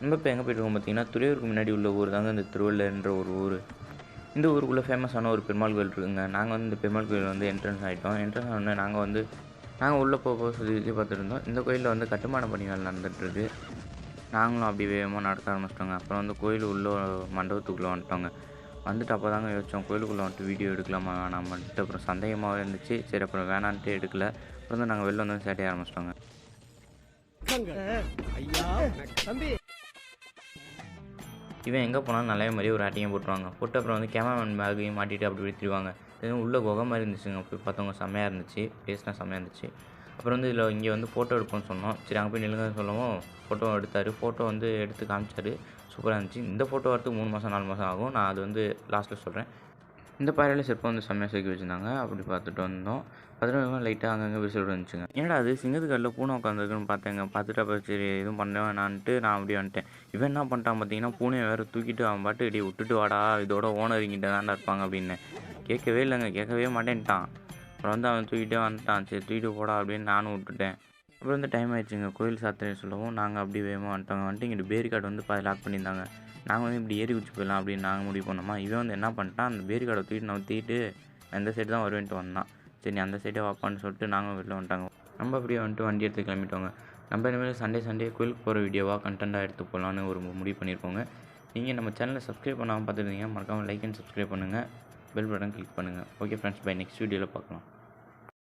நம்ம இப்போ எங்கே போயிட்டுருக்கோம் பார்த்தீங்கன்னா துறையூருக்கு முன்னாடி உள்ள ஊர் தாங்க இந்த திருவள்ளன்ற ஒரு ஊர். இந்த ஊருக்குள்ளே ஃபேமஸான ஒரு பெருமாள் கோயில் இருக்குங்க. நாங்கள் வந்து இந்த பெருமாள் கோயில் வந்து என்ட்ரன்ஸ் ஆகிட்டோம் என்ட்ரன்ஸ் ஆனோடனே நாங்கள் வந்து நாங்கள் உள்ளே போக போக சுற்றி சுற்றி பார்த்துருந்தோம் இந்த கோயிலில் வந்து கட்டுமான பணிகள் நடந்துகிட்ருக்கு நாங்களும் அப்படி வேகமாக நடக்க ஆரம்பிச்சிட்டோங்க. அப்புறம் வந்து கோயில் உள்ள மண்டபத்துக்குள்ளே வந்துட்டோங்க. வந்துட்டு அப்போ தாங்க யோசித்தோம் கோயிலுக்குள்ளே வந்துட்டு வீடியோ எடுக்கலாமா வேணாமான்ட்டு அப்புறம் சந்தேகமாகவே இருந்துச்சு. சரி அப்புறம் வேணான்ட்டு எடுக்கல. அப்புறம் வந்து நாங்கள் வெளில வந்து சேட்டைய ஆரம்பிச்சிட்டோங்க. ஐயா தம்பி இவன் எங்கே போனாலும் நல்ல மாதிரி ஒரு அட்டையும் போட்டுருவாங்க. போட்டு அப்புறம் வந்து கேமராமேன் பேக்கையும் மாட்டிட்டு அப்படி இப்படி இதுவும் உள்ளே உள்ள குகை மாதிரி இருந்துச்சுங்க. போய் பார்த்தவங்க செம்மையாக இருந்துச்சு. பேசினா செம்மையாக இருந்துச்சு. அப்புறம் வந்து இதில் இங்கே வந்து ஃபோட்டோ எடுப்போம்னு சொன்னோம். சரி அங்கே போய் நிலங்க சொல்லவும் ஃபோட்டோ எடுத்தார். ஃபோட்டோ வந்து எடுத்து காமிச்சார். சூப்பராக இருந்துச்சு. இந்த ஃபோட்டோ வரத்துக்கு மூணு மாதம் நாலு மாதம் ஆகும். நான் அது வந்து லாஸ்ட்டில் சொல்கிறேன் இந்த பாறையில் சிற்பம் வந்து செம்மையாக சேர்க்கி வச்சுருந்தாங்க. அப்படி பார்த்துட்டு வந்தோம். பார்த்துட்டு லைட்டாக அங்கங்கே விசில் இருந்துச்சுங்க என்னடா அது? சிங்கத்துக்கல்ல பூனை உட்காந்துருக்குன்னு பார்த்தேங்க. பார்த்துட்டு அப்போ சரி எதுவும் பண்ண வேணான்ட்டு நான் அப்படியே வந்துட்டேன். இவன் என்ன பண்ணிட்டான் பார்த்தீங்கன்னா பூனையை வேறு தூக்கிட்டு அவன் பாட்டு இடி விட்டுட்டு வாடா. இதோட ஓனர் இங்கிட்ட தான்டா இருப்பாங்க அப்படின்னு. கேட்கவே இல்லைங்க. கேட்கவே மாட்டேன்ட்டான். அப்புறம் வந்து அவன் தூக்கிட்டே வந்துட்டான். சரி தூக்கிட்டு போடா அப்படின்னு நானும் விட்டுட்டேன். அப்புறம் வந்து டைம் ஆயிடுச்சுங்க. கோயில் சாத்திரை சொல்லவும் நாங்கள் அப்படி வேகமாக வந்துட்டோங்க. வந்துட்டு இங்கிட்டு பேரிகார்டு வந்து பாதி லாக் பண்ணியிருந்தாங்க. நாங்கள் வந்து இப்படி ஏறி குச்சி போயிடலாம் அப்படின்னு நாங்கள் முடிவு பண்ணோமா? இவன் வந்து என்ன பண்ணிட்டான் அந்த பேரிகார்டை தூக்கிட்டு நவுத்திட்டு அந்த சைடு தான் வருவேன்ட்டு வந்தான். சரி நீ அந்த சைடே வாப்பான்னு சொல்லிட்டு நாங்களும் வெளில வந்துட்டாங்க. நம்ம அப்படியே வந்துட்டு வண்டி எடுத்து கிளம்பிட்டோங்க. நம்ம இனிமேல் சண்டே சண்டே கோயிலுக்கு போகிற வீடியோவாக கண்டென்ட்டாக எடுத்து போகலான்னு ஒரு முடிவு பண்ணியிருக்கோங்க. நீங்கள் நம்ம சேனலை சப்ஸ்கிரைப் பண்ணாமல் பார்த்துருந்தீங்க மறக்காமல் லைக் அண்ட் சப்ஸ்கிரைப் பண்ணுங்கள் பெல் பட்டன் கிளிக் பண்ணுங்கள் ஓகே ஃப்ரெண்ட்ஸ் பை நெக்ஸ்ட் வீடியோவில் பார்க்கலாம்.